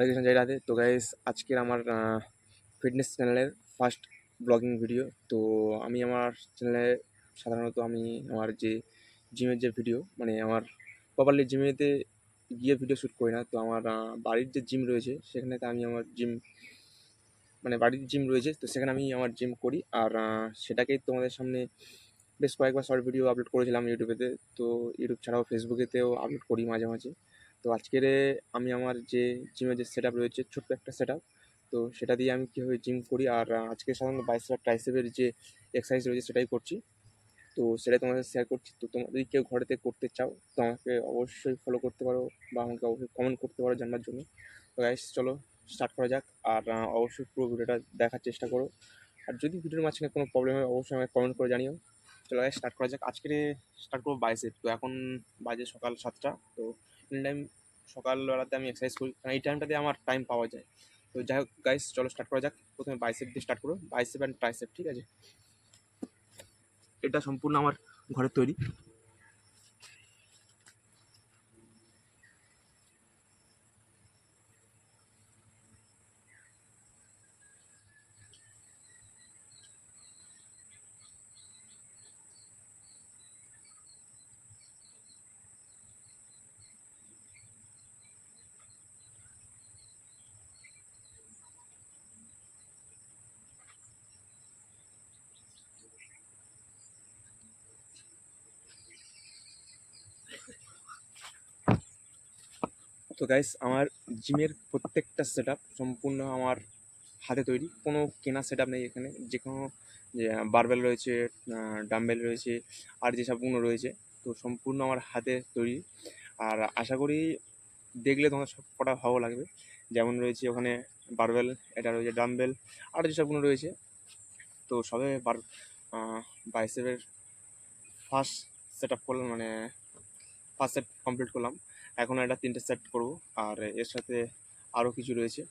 হরে কৃষ্ণ জয় রাধে। তো গাইস আজকের আমার ফিটনেস চ্যানেলের ফার্স্ট ব্লগিং ভিডিও তো আমি আমার চ্যানেলে সাধারণত আমি আমার যে জিমের যে ভিডিও মানে আমার প্রপারলি জিমেতে গিয়ে ভিডিও শ্যুট করি না। তো আমার বাড়ির যে জিম রয়েছে সেখানে তো আমি আমার জিম মানে বাড়ির জিম রয়েছে, তো সেখানে আমি আমার জিম করি। আর সেটাকেই তোমাদের সামনে বেশ কয়েকবার শর্ট ভিডিও আপলোড করেছিলাম ইউটিউবেতে তো ইউটিউব ছাড়াও ফেসবুকেতেও আপলোড করি মাঝে মাঝে। তো আজকের আমি আমার যে জিমের যে সেট রয়েছে, ছোট্ট একটা সেট তো সেটা দিয়ে আমি কীভাবে জিম করি আর আজকে সাধারণত বাইসেপ ট্রাইসেপের যে এক্সারসাইজ রয়েছে সেটাই করছি। তো সেটাই তোমাদের শেয়ার করছি। তো তোমরা যদি কেউ ঘরেতে করতে চাও, তো আমাকে অবশ্যই ফলো করতে পারো বা আমাকে অবশ্যই কমেন্ট করতে পারো জানার জন্য। তো গাইস চলো স্টার্ট করা যাক। আর অবশ্যই পুরো ভিডিওটা দেখার চেষ্টা করো। আর যদি ভিডিওর মাঝখানে কোনো প্রবলেম হয়, অবশ্যই আমাকে কমেন্ট করে জানিও। চলো গাইস স্টার্ট করা যাক। আজকে স্টার্ট করব বাইসেপ তো এখন বাজে সকাল সাতটা, তো ইন টাইম সকালবেলাতে আমি এক্সারসাইজ করি। কারণ এই টাইমটাতে আমার টাইম পাওয়া যায়। তো যাই হোক গাইস চলো স্টার্ট করা যাক। প্রথমে বাইসেপ দিয়ে স্টার্ট করো বাইসেপ অ্যান্ড ট্রাইসেপ ঠিক আছে? এটা সম্পূর্ণ আমার ঘরের তৈরি। তো গাইস আমার জিমের প্রত্যেকটা সেট সম্পূর্ণ আমার হাতে তৈরি। কোনো কেনা সেট নেই এখানে। যে কোনো যে বারবেল রয়েছে ডাম্বেল রয়েছে, আর যে সবগুলো রয়েছে, তো সম্পূর্ণ আমার হাতে তৈরি। আর আশা করি দেখলে তোমার সব কটা ভালো লাগবে। যেমন রয়েছে ওখানে বারবেল এটা রয়েছে ডাম্বেল আর যে সবগুলো রয়েছে, তো সবে বার বাইসেপের ফার্স্ট সেট আপ করলাম মানে ফার্স্ট সেট কমপ্লিট করলাম। এখন এটা তিনটে সেট করব। আর এর সাথে আরও কিছু রয়েছে।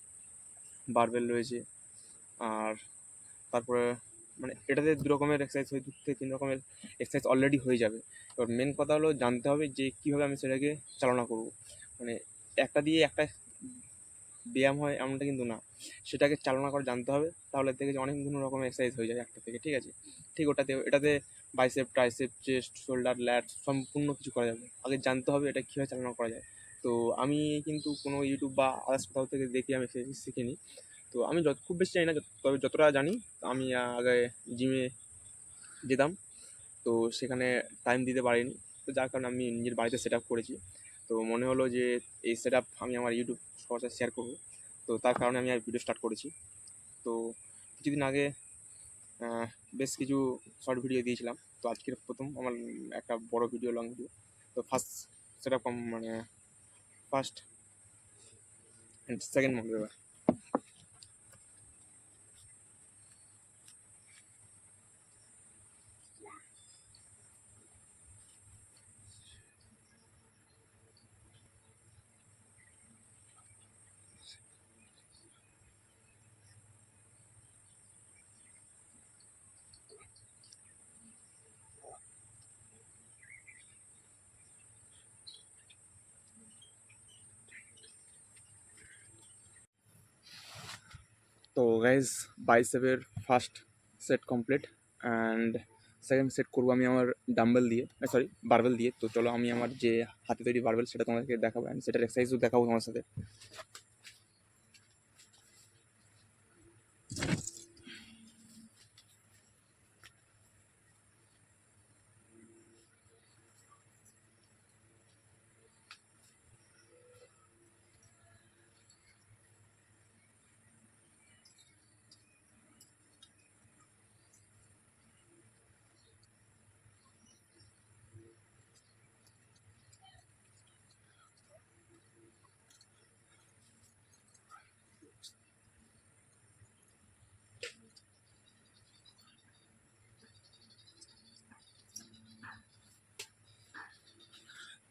বারবেল রয়েছে। আর তারপরে মানে এটাতে দু রকমের এক্সারসাইজ হয়, দু থেকে তিন রকমের এক্সারসাইজ অলরেডি হয়ে যাবে। এবার মেন কথা হলো জানতে হবে যে কীভাবে আমি সেটাকে চালনা করব। মানে একটা দিয়ে একটা ব্যায়াম হয় এমনটা কিন্তু না। সেটাকে চালনা করে জানতে হবে। তাহলে থেকে যে অনেক অনেকগুলো রকমের এক্সারসাইজ হয়ে যায় একটা থেকে, ঠিক আছে? ঠিক ওটাতে, এটাতে bicep tricep chest shoulder lat সম্পূর্ণ কিছু করা যাবে আগে জানতে হবে এটা কীভাবে চালনা করা যায়। তো আমি কিন্তু কোনো ইউটিউব বা আদার্স কোথাও থেকে দেখে আমি শিখিনি। তো আমি যত, খুব বেশি জানি না, তবে যতটা জানি আমি আগে জিমে যেতাম। তো সেখানে টাইম দিতে পারিনি। তো যার কারণে আমি নিজের বাড়িতে সেট আপ করেছি। তো মনে হলো যে এই সেট আপ আমি আমার ইউটিউব সবার সাথে শেয়ার করব। তো তার কারণে আমি আর ভিডিও স্টার্ট করেছি। তো কিছুদিন আগে বেশ কিছু শর্ট ভিডিও দিয়েছিলাম। তো আজকের প্রথম আমার একটা বড় ভিডিও লং ভিডিও তো ফার্স্ট সেটা মানে ফার্স্ট সেকেন্ড মনে তো guys বাইসেপের first set complete and second set করব আমি আমার ডাম্বেল দিয়ে সরি বারবেল দিয়ে। তো চলো আমি আমার যে হাতে তৈরি বারবেল সেটা তোমাদেরকে দেখাবো অ্যান্ড সেটার এক্সারসাইজও দেখাবো তোমার সাথে।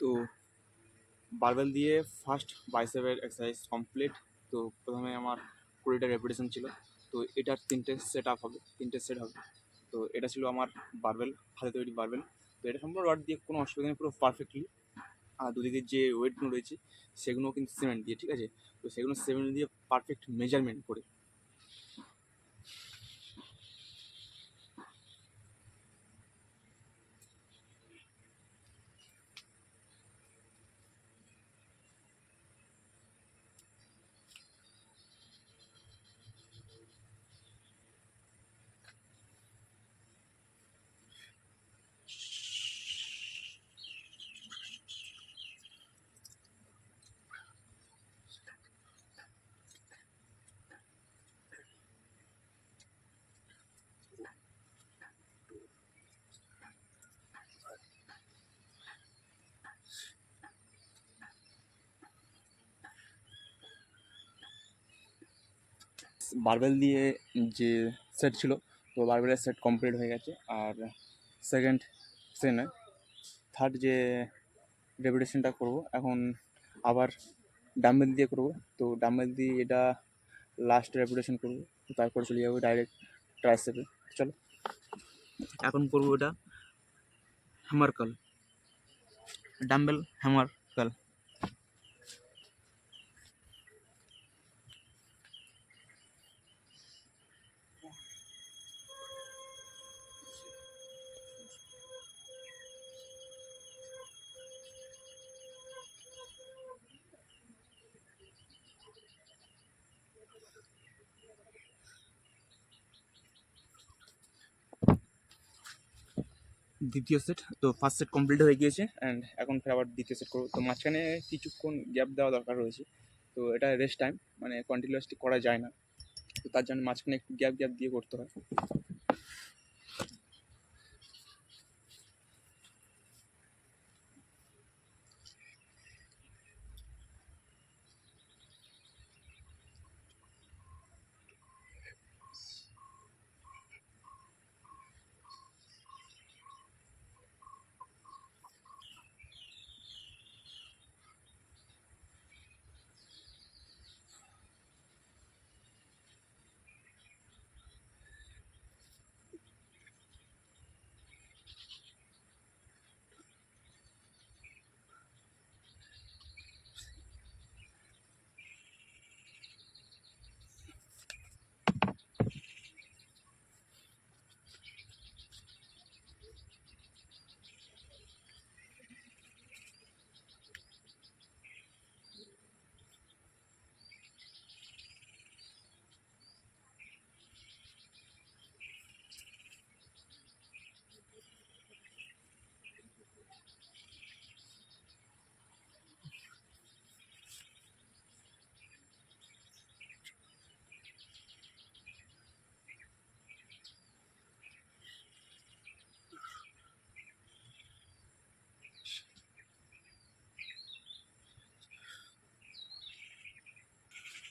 তো বারবেল দিয়ে ফার্স্ট বাইসেপের এক্সারসাইজ কমপ্লিট তো প্রথমে আমার কুড়িটা রেপুটেশন ছিল। তো এটার তিনটে সেট আপ হবে, তিনটে সেট হবে। তো এটা ছিল আমার বারবেল হাতে তৈরি বারবেল তো এটা সম্পূর্ণ রড দিয়ে কোনো অসুবিধা নেই, পুরো পারফেক্টলি আর দুদিকের যে ওয়েটগুলো রয়েছে সেগুলো কিন্তু সিমেন্ট দিয়ে, ঠিক আছে? তো সেগুলো সিমেন্ট দিয়ে পারফেক্ট মেজারমেন্ট করে বারবেল দিয়ে যে সেট ছিল, তো বারবেলের সেট কমপ্লিট হয়ে গেছে। আর সেকেন্ড সে থার্ড যে রেপুটেশনটা করব, এখন আবার ডাম্বেল দিয়ে করব। তো ডাম্বেল দিয়ে এটা লাস্ট রেপুটেশন করব তারপর চলে যাব ডাইরেক্ট ট্রাইসেপে চলো। এখন করব এটা হ্যামার কাল ডাম্বেল হ্যামার কাল দ্বিতীয় সেট তো ফার্স্ট সেট কমপ্লিট হয়ে গিয়েছে অ্যান্ড এখন ফের আবার দ্বিতীয় সেট করব। তো মাঝখানে কিছুক্ষণ গ্যাপ দেওয়া দরকার রয়েছে। তো এটা রেস্ট টাইম মানে কন্টিনিউয়াসলি করা যায় না। তো তার জন্য মাঝখানে একটু গ্যাপ গ্যাপ দিয়ে করতে হয়।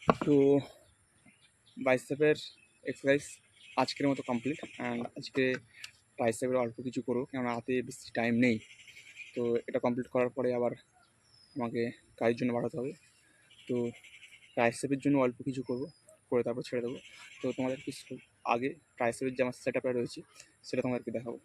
তো বাইসেপের এক্সারসাইজ আজকের মতো কমপ্লিট অ্যান্ড আজকে বাইসেপের অল্প কিছু করব কেননা হাতে বেশি টাইম নেই। তো এটা কমপ্লিট করার পরে আবার আমাকে কাজের জন্য বাড়াতে হবে। তো ট্রাইসেপের জন্য অল্প কিছু করব, করে তারপর ছেড়ে দেবো। তো তোমাদের কিছু আগে ট্রাইসেপের যে আমার সেট রয়েছে, সেটা তোমাদেরকে দেখাবো।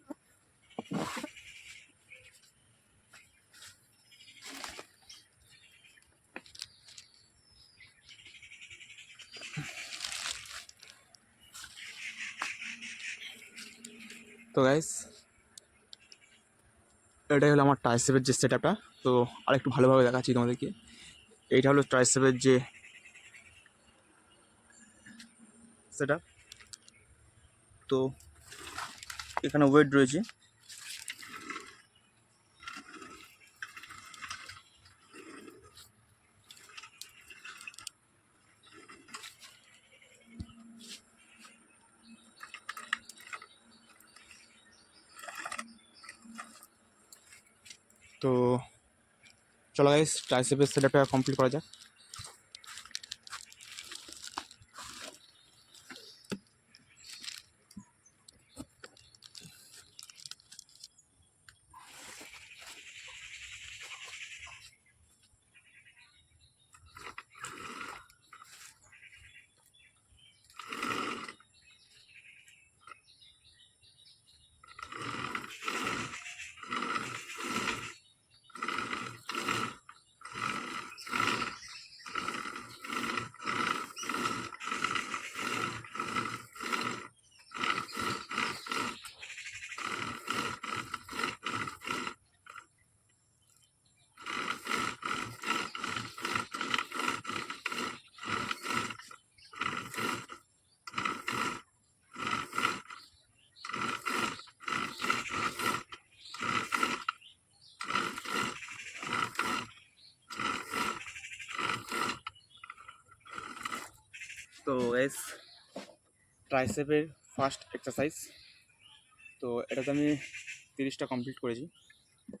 তো গাইস এটাই হলো আমার ট্রাইসেপের যে সেট আপটা তো আরেকটু ভালোভাবে দেখাচ্ছি তোমাদেরকে। এইটা হলো ট্রাইসেপের যে সেট তো এখানে ওয়েট রয়েছে। তো চলো গাইস ট্রাইসেপের সেটআপটা কমপ্লিট করা যাক। তো এস ট্রাইসেপের ফার্স্ট এক্সারসাইজ তো এটাতে আমি তিরিশটা কমপ্লিট করেছি।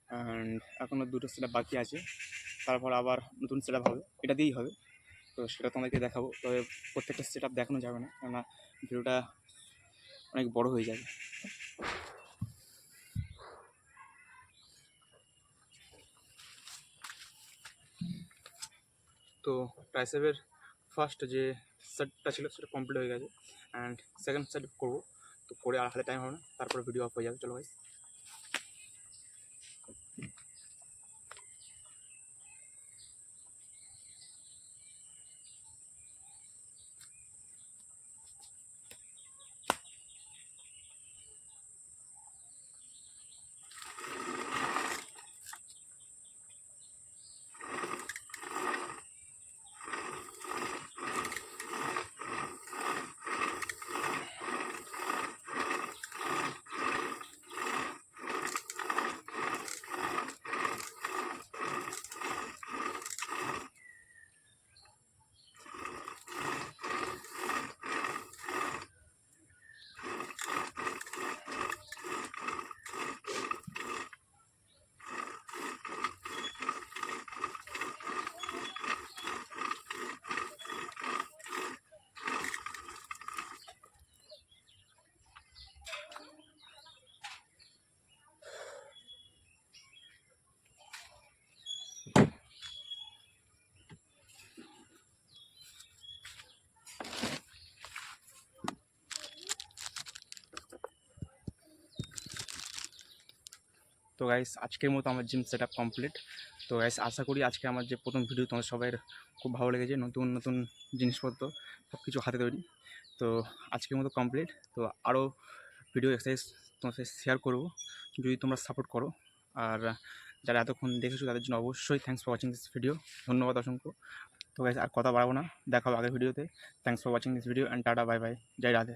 অ্যান্ড এখনও দুটো সেট বাকি আছে। তারপর আবার নতুন সেট হবে। এটা দিয়েই হবে। তো সেটা তোমাদেরকে দেখাবো। তবে প্রত্যেকটা সেট দেখানো যাবে না। কেননা ভিডিওটা অনেক বড় হয়ে যাবে। তো ট্রাইসেপের ফার্স্ট যে সেটটা ছিল, সেটা কমপ্লিট হয়ে গেছে। অ্যান্ড সেকেন্ড সেট করব। তো করে আর হাতে টাইম হবে না। তারপরে ভিডিও অফ হয়ে যাবে। চলো ভাই তো গাইস আজকের মতো আমার জিম সেট কমপ্লিট তো গাইস আশা করি আজকে আমার যে প্রথম ভিডিও তোমাদের সবাই খুব ভালো লেগেছে, নতুন নতুন জিনিসপত্র সব কিছু হাতে তৈরি। তো আজকের মতো কমপ্লিট তো আরও ভিডিও এক্সারসাইজ তোমার সাথে শেয়ার করব, যদি তোমরা সাপোর্ট করো। আর যারা এতক্ষণ দেখেছ, তাদের জন্য অবশ্যই thanks for watching this video ধন্যবাদ অসংখ্য। তো গাইস আর কথা বাড়াবো না। দেখা হবে আগের ভিডিওতে thanks for watching this video and tata bye bye Joy Radhe.